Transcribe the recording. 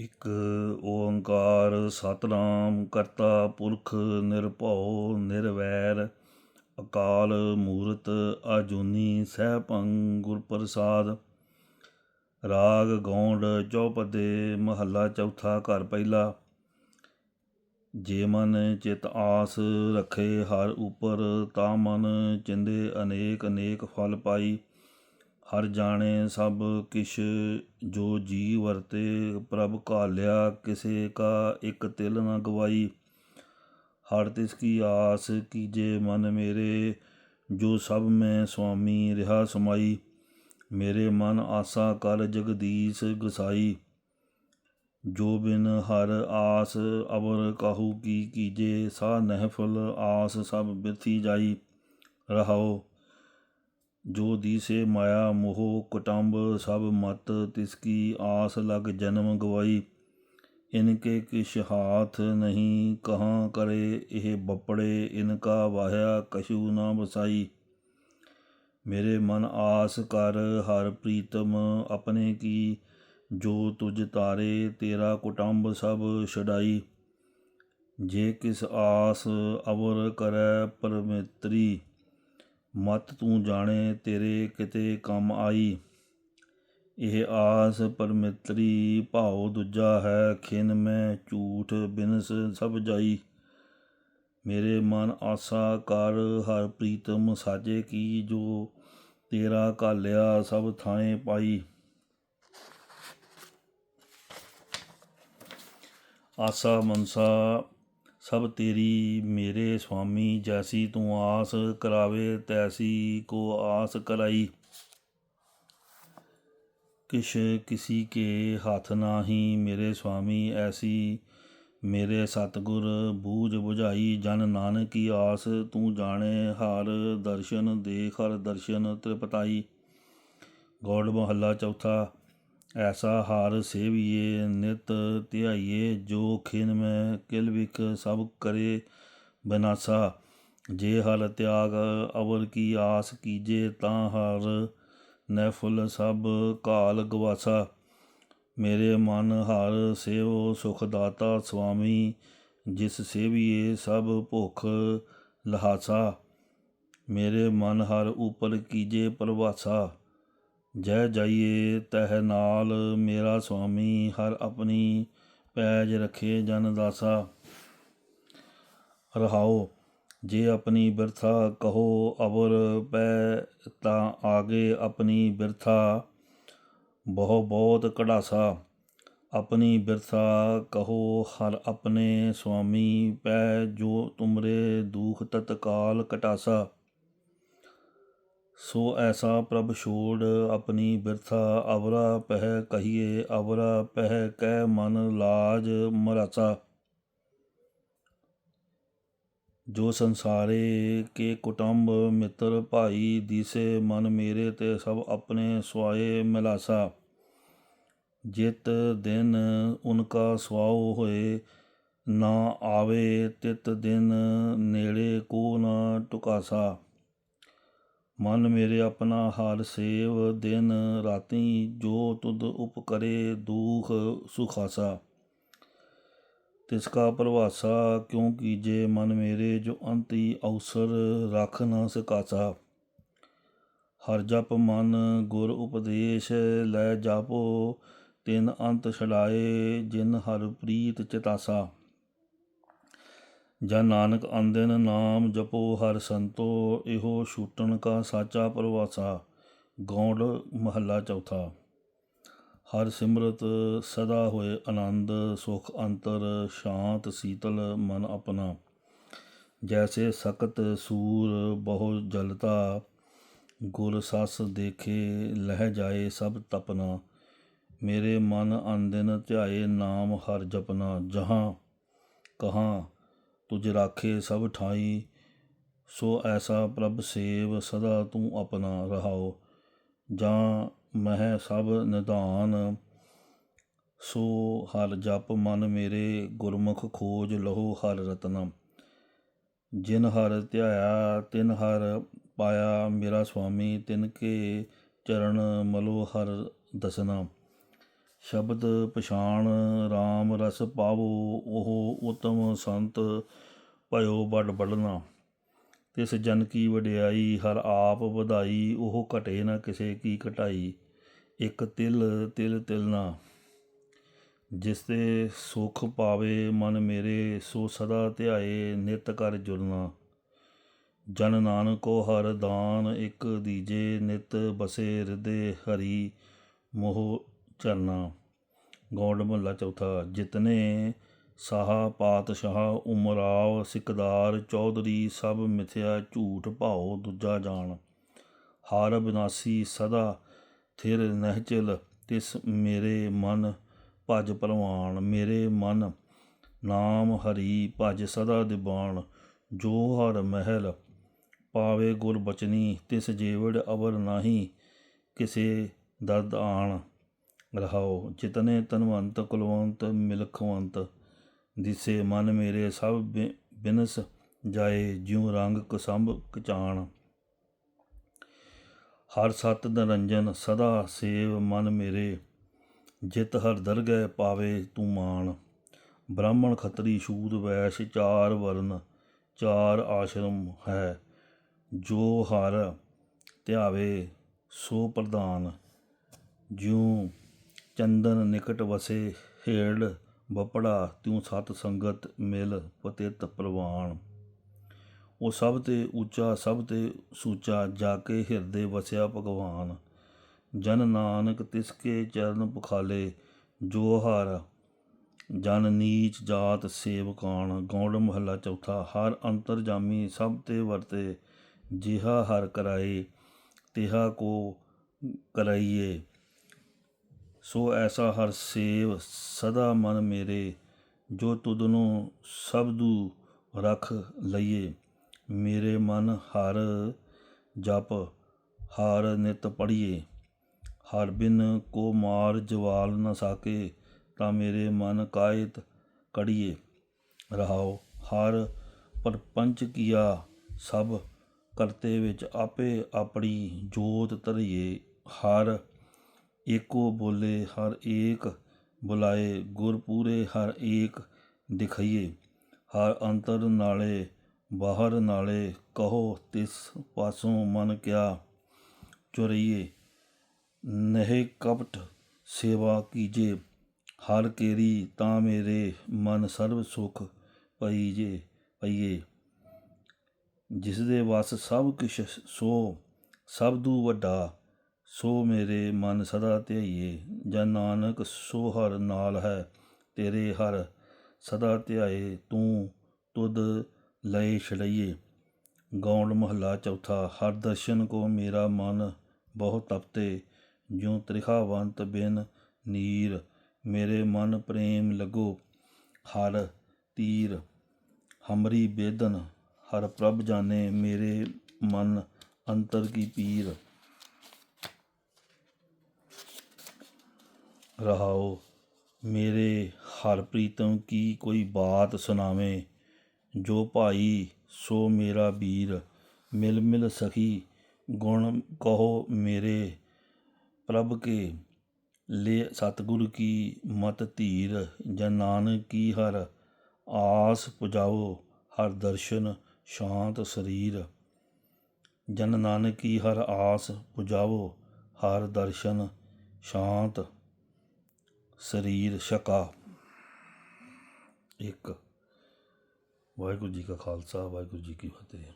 ਇਕ ਓੰਕਾਰ ਸਤਨਾਮ ਕਰਤਾ ਪੁਰਖ ਨਿਰਭਉ ਨਿਰਵੈਰ, ਅਕਾਲ ਮੂਰਤ ਆਜੂਨੀ ਸੈਭੰ ਗੁਰ ਪ੍ਰਸਾਦ ਰਾਗ ਗੌਂਡ ਚੌਪਦੇ ਮਹੱਲਾ ਚੌਥਾ ਘਰ ਪਹਿਲਾ। ਜੇ ਮਨ ਚਿਤ ਆਸ ਰਖੇ ਹਰ ਉਪਰ, ਤਾ ਮਨ ਚਿੰਦੇ ਅਨੇਕ ਅਨੇਕ ਫਲ ਪਾਈ। ਹਰ ਜਾਣੇ ਸਭ ਕਿਛ ਜੋ ਜੀ ਵਰਤੇ, ਪ੍ਰਭ ਕਾਲਿਆ ਕਿਸੇ ਕਾ ਇੱਕ ਤਿਲ ਨ ਗਵਾਈ। ਹਰ ਤਿਸ ਕੀ ਆਸ ਕੀਜੇ ਮਨ ਮੇਰੇ, ਜੋ ਸਭ ਮੈਂ ਸੁਆਮੀ ਰਿਹਾ ਸਮਾਈ। ਮੇਰੇ ਮਨ ਆਸਾ ਕਰ ਜਗਦੀਸ਼ ਗਸਾਈ। ਜੋ ਬਿਨ ਹਰ ਆਸ ਅਵਰ ਕਾਹੂ ਕੀ ਕੀਜੇ ਸਾ ਨਹਿਫਲ ਆਸ ਸਭ ਬਿਰਥੀ ਜਾਈ। ਰਹਾਓ ਜੋ ਦੀਸੇ ਮਾਇਆ, ਮੋਹ, ਕੁਟੰਬ ਸਭ ਮਤ, ਤਿਸ ਕੀ ਆਸ ਲਗ ਜਨਮ ਗਵਾਈ। ਇਨਕੇ ਕਿਛ ਹਾਥ ਨਹੀਂ ਕਹਾਂ ਕਰੇ, ਇਹ ਬਪੜੇ ਇਨਕਾ ਵਾਹਿਆ ਕਸ਼ੂ ਨਾ ਬਸਾਈ ਮੇਰੇ ਮਨ ਆਸ ਕਰ ਹਰ ਪ੍ਰੀਤਮ ਆਪਣੇ ਕੀ, ਜੋ ਤੁਝ ਤਾਰੇ ਤੇਰਾ ਕੁਟੰਬ ਸਭ ਛਡਾਈ। ਜੇ ਕਿਸ ਆਸ ਅਵਰ ਕਰੈ ਪਰਮੇਤਰੀ ਮਤ ਤੂੰ ਜਾਣੇ ਤੇਰੇ ਕਿਤੇ ਕੰਮ ਆਈ। ਇਹ ਆਸ ਪਰਮੇਤਰੀ ਭਾਉ ਦੂਜਾ ਹੈ, ਖਿਨ ਮੈਂ ਝੂਠ ਬਿਨਸ ਸਭ ਜਾਈ। ਮੇਰੇ ਮਨ ਆਸਾ ਕਰ, ਹਰ ਪ੍ਰੀਤਮ ਸਾਜੇ ਕੀ, ਜੋ ਤੇਰਾ ਕਾਲਿਆ ਸਭ ਥਾਂ ਪਾਈ। ਆਸਾ ਮਨਸਾ ਸਭ ਤੇਰੀ ਮੇਰੇ ਸੁਆਮੀ, ਜੈਸੀ ਤੂੰ ਆਸ ਕਰਾਵੇ, ਤੈਸੀ ਕੋ ਆਸ ਕਰਾਈ। ਕਿਛ ਕਿਸੀ ਕੇ ਹੱਥ ਨਾਹੀ ਮੇਰੇ ਸੁਆਮੀ, ਐਸੀ ਮੇਰੇ ਸਤਗੁਰ ਬੂਝ 부ਝਾਈ ਜਨ ਨਾਨਕ ਕੀ ਆਸ ਤੂੰ ਜਾਣੇ, ਹਰ ਦਰਸ਼ਨ ਦੇਖ, ਹਰ ਦਰਸ਼ਨ ਤ੍ਰਿਪਤਾਈ। ਗੌੜ ਮਹੱਲਾ ਚੌਥਾ ਐਸਾ ਹਾਰ ਸੇਵੀਏ, ਨਿਤ ਧਿਆਈਏ, ਜੋ ਖਿਨ ਮੈਂ ਕਿਲ ਵਿਖ ਸਭ ਕਰੇ ਬਨਾਸਾ। ਜੇ ਹਲ ਤਿਆਗ ਅਵਰ ਕੀ ਆਸ ਕੀਜੇ, ਤਾਂ ਹਰ ਨੈਫੁਲ ਸਭ ਕਾਲ ਗਵਾਸਾ। ਮੇਰੇ ਮਨ ਹਰ ਸੇਵ ਸੁਖ ਦਾਤਾ ਸੁਆਮੀ ਜਿਸ ਸੇਵੀਏ ਸਭ ਭੁਖ ਲਹਾਸਾ। ਮੇਰੇ ਮਨ ਹਰ ਉਪਰ ਕੀਜੇ ਪ੍ਰਵਾਸਾ। ਜੈ ਜਾਈਏ ਤਹਿ ਨਾਲ, ਮੇਰਾ ਸੁਆਮੀ ਹਰ ਆਪਣੀ ਪੈਜ ਰਖੇ ਜਨ ਦਾਸਾ। ਰਹਾਓ, ਜੇ ਆਪਣੀ ਬਿਰਥਾ ਕਹੋ ਅਬਰ ਪੈ ਤਾਂ ਆਗੇ ਆਪਣੀ ਬਿਰਥਾ ਬਹੁ ਬਹੁਤ ਕਢਾਸਾ। ਆਪਣੀ ਬਿਰਥਾ ਕਹੋ ਹਰ ਆਪਣੇ ਸੁਆਮੀ ਪੈ ਜੋ ਤੁਮਰੇ ਦੁਖ ਤਤਕਾਲ ਕਟਾਸਾ। ਸੋ ਐਸਾ ਪ੍ਰਭ ਛੋੜ ਆਪਣੀ ਬਿਰਥਾ ਅਵਰਾ ਪਹਿ ਕਹੀਏ, ਅਵਰਾ ਪਹਿ ਕਹਿ ਮਨ ਲਾਜ ਮਰਸਾ ਜੋ ਸੰਸਾਰੇ ਕੇ ਕੁਟੰਬ ਮਿੱਤਰ ਭਾਈ ਦੀਸੇ, ਮਨ ਮੇਰੇ ਤੇ ਸਭ ਆਪਣੇ ਸਵਾਏ ਮਿਲਾਸਾ। ਜਿਤ ਦਿਨ ਉਨਕਾ ਸਵਾਉ ਹੋਏ, ਨਾ ਆਵੇ ਤਿਤ ਦਿਨ ਨੇੜੇ ਕੋ ਨਾ ਟੁਕਾਸਾ। ਮਨ ਮੇਰੇ ਆਪਣਾ ਹਰ ਸੇਵ, ਦਿਨ ਰਾਤੀ ਜੋ ਤੁਧ ਉਪਕਰੇ ਦੁਖ ਸੁਖਾਸਾ। ਤਿਸ ਕਾ ਪ੍ਰਵਾਸਾ, ਕਿਉ ਕੀਜੇ ਮਨ ਮੇਰੇ ਜੋ ਅੰਤੀ ਅਵਸਰ ਰੱਖ ਨਾ ਸਕਾਸਾ। ਹਰ ਜਪ ਮਨ ਗੁਰ ਉਪਦੇਸ਼ ਲੈ ਜਾਪੋ, ਤਿਨ ਅੰਤ ਛਡਾਏ ਜਿਨ ਹਰ ਪ੍ਰੀਤ ਚਿਤਾਸਾ। ਜਨ ਨਾਨਕ ਅੰਦਨ ਨਾਮ ਜਪੋ ਹਰ ਸੰਤੋ, ਇਹੋ ਛੂਟਣ ਕਾ ਸਾਚਾ ਪ੍ਰਵਾਸਾ, ਗੌਂਡ ਮਹੱਲਾ ਚੌਥਾ। ਹਰ ਸਿਮਰਤ ਸਦਾ ਹੋਏ ਆਨੰਦ, ਸੁਖ ਅੰਤਰ ਸ਼ਾਂਤ ਸੀਤਲ ਮਨ ਆਪਣਾ। ਜੈਸੇ ਸਖਤ ਸੂਰ ਬਹੁ ਜਲਤਾ, ਗੁਰ ਸਸ ਦੇਖੇ ਲਹਿ ਜਾਏ ਸਭ ਤਪਨਾ। ਮੇਰੇ ਮਨ ਅੰਦਨ ਧਿਆਏ ਨਾਮ ਹਰ ਜਪਨਾ, ਜਹਾਂ ਕਹਾਂ ਤੁਝ ਰਾਖੇ ਸਭ ਠਾਈ, ਸੋ ਐਸਾ ਪ੍ਰਭ ਸੇਵ ਸਦਾ ਤੂੰ ਆਪਣਾ ਰਹਾਓ। ਜਾਂ ਮਹਿ ਸਭ ਨਿਧਾਨ, ਸੋ ਹਰ ਜਪ ਮਨ ਮੇਰੇ ਗੁਰਮੁਖ ਖੋਜ ਲਹੋ ਹਰ ਰਤਨਮ ਜਿਨ ਹਰ ਧਿਆਇਆ, ਤਿਨ ਹਰ ਪਾਇਆ, ਮੇਰਾ ਸੁਆਮੀ ਤਿਨ ਕੇ ਚਰਨ ਮਲੋ ਹਰ ਦਸਨਾ। ਸ਼ਬਦ ਪਛਾਣ RAM ਰਸ ਪਾਵੋ, ਉਹ ਉਤਮ ਸੰਤ ਭਇਓ ਬੜ ਬੜਨਾ ਤਿਸ ਜਨ ਕੀ ਵਡਿਆਈ, ਹਰ ਆਪ ਵਧਾਈ, ਉਹ ਘਟੇ ਨਾ ਕਿਸੇ ਕੀ ਘਟਾਈ, ਇੱਕ ਤਿਲ ਤਿਲ ਤਿਲ ਨਾ ਜਿਸ ਤੇ ਸੁਖ ਪਾਵੇ ਮਨ ਮੇਰੇ, ਸੋ ਸਦਾ ਧਿਆਏ ਨਿਤ ਕਰ ਜੁਲਨਾ ਜਨ ਨਾਨਕੋ ਹਰ ਦਾਨ ਇੱਕ ਦੀਜੇ, ਨਿਤ ਬਸੇ ਹਿਰਦੇ ਹਰੀ, ਮੋਹ ਚਰਨਾ, ਗੌਂਡ ਮਹੱਲਾ ਚੌਥਾ, ਜਿਤਨੇ ਸਾਹ ਪਾਤਸ਼ਾਹ ਉਮਰਾਵ ਸਿਕਦਾਰ ਚੌਧਰੀ ਸਭ ਮਿਥਿਆ ਝੂਠ ਭਾਉ ਦੂਜਾ ਜਾਣ। ਹਾਰ ਬਿਨਾਸੀ ਸਦਾ ਥਿਰ ਨਹਿਚਲ ਤਿਸ ਮੇਰੇ ਮਨ ਭਜ ਪ੍ਰਵਾਨ ਮੇਰੇ ਮਨ ਨਾਮ ਹਰੀ ਭਜ ਸਦਾ ਦਿਬਾਨ ਜੋ ਹਰ ਮਹਿਲ ਪਾਵੇ ਗੁਰ ਬਚਨੀ, ਤਿਸ ਜੀਵੜ ਅਵਰ ਨਾਹੀ, ਕਿਸੇ ਦਰਦ ਆਣ। ਰਹਾਓ, ਜਿਤਨੇ ਤਨਵੰਤ ਕੁਲਵੰਤ, ਮਿਲਖਵੰਤ, ਦਿਸੇ ਮਨ ਮੇਰੇ ਸਭ ਬਿ- ਬਿਨਸ ਜਾਏ, ਜਿਉ ਰੰਗ ਕਸੰਭ ਕਚਾਣ। ਹਰ ਸਤ ਨਿਰੰਜਨ ਸਦਾ ਸੇਵ ਮਨ ਮੇਰੇ, ਜਿਤ ਹਰ ਦਰਗਹਿ ਪਾਵੇ ਤੂੰ ਮਾਨ ਬ੍ਰਾਹਮਣ ਖੱਤਰੀ ਸ਼ੂਦ ਵੈਸ਼ ਚਾਰ ਵਰਨ, ਚਾਰ ਆਸ਼ਰਮ ਹੈ, ਜੋ ਹਰ ਧਿਆਵੇ ਸੋ ਪ੍ਰਧਾਨ। ਜਿਉ ਚੰਦਨ ਨਿਕਟ ਵਸੇ ਹੇੜ, ਬਪੜਾ ਤਿਉ ਸਤ ਸੰਗਤ ਮਿਲ ਪਤਿਤ ਪ੍ਰਵਾਨ ਉਹ ਸਭ ਤੇ ਉੱਚਾ, ਸਭ ਤੇ ਸੂਚਾ ਜਾ ਕੇ ਹਿਰਦੇ ਵਸਿਆ ਭਗਵਾਨ। ਜਨ ਨਾਨਕ ਤਿਸ ਕੇ ਚਰਨ ਪਖਾਲੇ, ਜੋ ਹਰ ਜਨ ਨੀਚ ਜਾਤ ਸੇਵਕਾਨ ਗੌੜ ਮਹੱਲਾ ਚੌਥਾ, ਹਰ ਅੰਤਰ ਜਾਮੀ ਸਭ ਤੇ ਵਰਤੇ, ਜਿਹਾ ਹਰ ਕਰਾਏ, ਤਿਹਾ ਕੋ ਕਰਾਈਏ। ਸੋ ਐਸਾ ਹਰ ਸੇਵ ਸਦਾ ਮਨ ਮੇਰੇ, ਜੋ ਤੁਧਨੂੰ ਸਬਦੂ ਰਖ ਲਈਏ। ਮੇਰੇ ਮਨ ਹਰ ਜਪ, ਹਰ ਨਿਤ ਪੜੀਏ ਹਰ ਬਿਨ ਕੋ ਮਾਰ ਜਵਾਲ ਨਾ ਸਾਕੇ, ਤਾਂ ਮੇਰੇ ਮਨ ਕਾਇਤ ਕੜੀਏ ਰਹਾਓ, ਹਰ ਪਰਪੰਚ ਕੀਆ ਸਭ ਕਰਤੇ ਵਿੱਚ ਆਪੇ ਆਪਣੀ ਜੋਤ ਧਰੀਏ। ਹਰ ਏਕੋ ਬੋਲੇ ਹਰ ਏਕ, ਬੁਲਾਏ ਗੁਰ ਪੂਰੇ ਹਰ ਏਕ ਦਿਖਾਈਏ। ਹਰ ਅੰਤਰ ਨਾਲੇ, ਬਾਹਰ ਨਾਲੇ, ਕਹੋ ਤਿਸ ਪਾਸੋਂ ਮਨ ਕਿਆ ਚੁਰਈਏ। ਨਹਿ ਕਪਟ ਸੇਵਾ ਕੀਜੇ, ਹਰ ਕੇਰੀ ਤਾਂ ਮੇਰੇ ਮਨ ਸਰਬ ਸੁਖ ਪਈਜੇ, ਪਈਏ। ਜਿਸ ਦੇ ਵਸ ਸਭ ਕਿਛ ਸੋ, ਸਭ ਸਬਦੂ ਵੱਡਾ ਸੋ ਮੇਰੇ ਮਨ ਸਦਾ ਧਿਆਈਏ, ਜਾਂ ਨਾਨਕ ਸੋ ਹਰ ਨਾਲ ਹੈ ਤੇਰੇ ਹਰ। ਸਦਾ ਧਿਆਏ ਤੂੰ, ਤੁਧ ਲਏ ਛੜਈਏ। ਗੌਂਡ ਮਹੱਲਾ ਚੌਥਾ, ਹਰ ਦਰਸ਼ਨ ਕੋ ਮੇਰਾ ਮਨ ਬਹੁ ਤਪਤੇ। ਜਿਉ ਤ੍ਰਿਖਾਵੰਤ ਬਿਨ ਨੀਰ, ਮੇਰੇ ਮਨ ਪ੍ਰੇਮ ਲਗੋ ਹਰ ਤੀਰ। ਹਮਰੀ ਬੇਦਨ, ਹਰ ਪ੍ਰਭ ਜਾਣੇ ਮੇਰੇ ਮਨ ਅੰਤਰ ਕੀ ਪੀਰ। ਰਹਾਓ। ਮੇਰੇ ਹਰ ਪ੍ਰੀਤਮ ਕੀ ਕੋਈ ਬਾਤ ਸੁਣਾਵੇਂ? ਜੋ ਭਾਈ, ਸੋ ਮੇਰਾ ਵੀਰ। ਮਿਲ ਮਿਲ ਸਖੀ, ਗੁਣ ਕਹੋ ਮੇਰੇ ਪ੍ਰਭ ਕੇ। ਲੇ ਸਤਿਗੁਰ ਕੀ ਮਤ ਧੀਰ, ਜਨ ਨਾਨਕ ਕੀ ਹਰ ਆਸ ਪੁਜਾਓ, ਹਰ ਦਰਸ਼ਨ ਸ਼ਾਂਤ ਸਰੀਰ। ਜਨ ਨਾਨਕ ਕੀ ਹਰ ਆਸ ਪੁਜਾਓ, ਹਰ ਦਰਸ਼ਨ ਸ਼ਾਂਤ ਸਰੀਰ ਸ਼ਕਾ। ਇੱਕ ਵਾਹਿਗੁਰੂ ਜੀ ਕਾ ਖਾਲਸਾ ਵਾਹਿਗੁਰੂ ਜੀ ਕੀ ਫਤਿਹ।